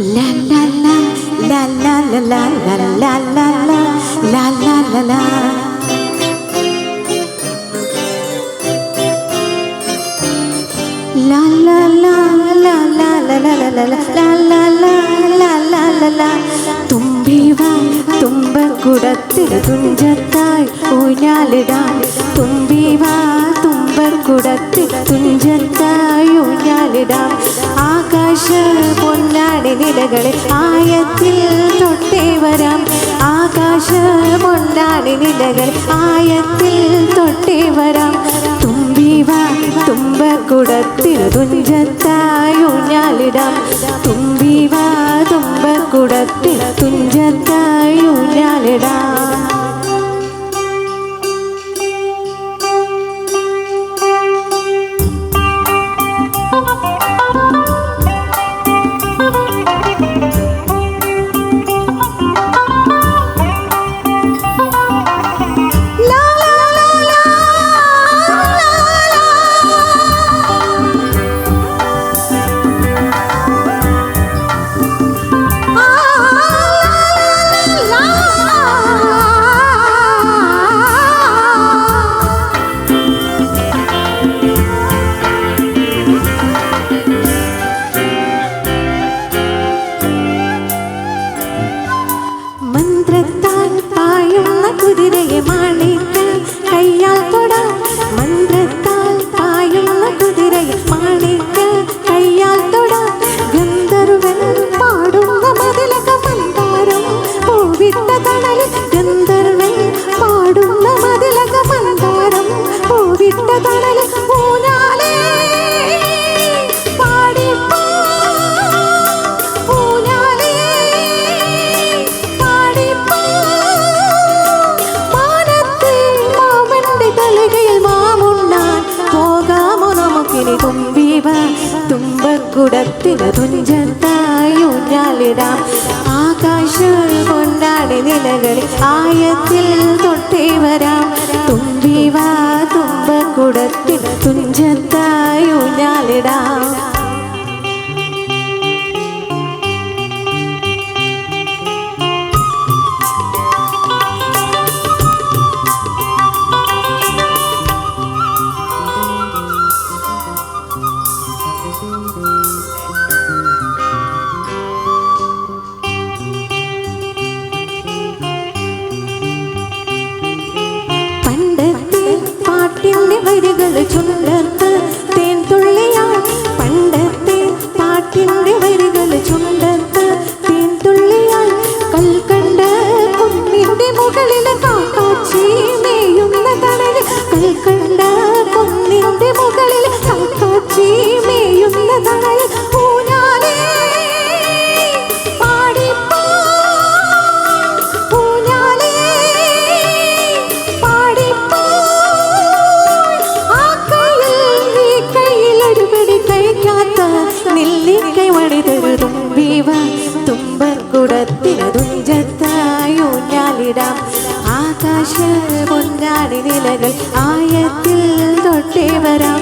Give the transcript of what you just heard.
la la la la la la la la la la la la la la la La la la la la la la la la la la la la la la la തുമ്പി വാ തുമ്പ കുടത്തിൽ തുഞ്ചത്തായി ഊഞ്ഞാലിടാം തുമ്പി വാ തുമ്പ കുടത്തിൽ തുഞ്ചത്തായി ഊഞ്ഞാലിടാം അകലകളെ ആയത്തിൽ തൊട്ടേ വരാം. ആകാശമൊണ്ടാണി നിലകൾ ആയത്തിൽ തൊട്ടേ വരാം. തുമ്പക്കുടത്തിൽ തുമ്പക്കുടത്തിരു തുഞ്ചത്തായി തുമ്പി വാ തുമ്പക്കുടത്തിൽ തുഞ്ചത്തായി ഊഞ്ഞാലിടാം. ദേവ തുമ്പക്കുടത്തിന് തുഞ്ചത്തായി ഊഞ്ഞാലിടാം. ആകാശ കൊണ്ടാടി നിലകളിൽ ആയത്തിൽ തൊട്ടേ വരാം. തുമ്പിവാ തുമ്പക്കുടത്തിന് തുഞ്ചത്തായി ഊഞ്ഞാലിടാം. ചുട്ടിയുടെ വരികൾ ചുണ്ടത്ത് തേൻ തുള്ളിയാ കുടുംബത്തിന് ഞാലിടാം ആകാശ പൊന്നാടി നിലകൾ ആയത്തിൽ തൊട്ടേ വരാം.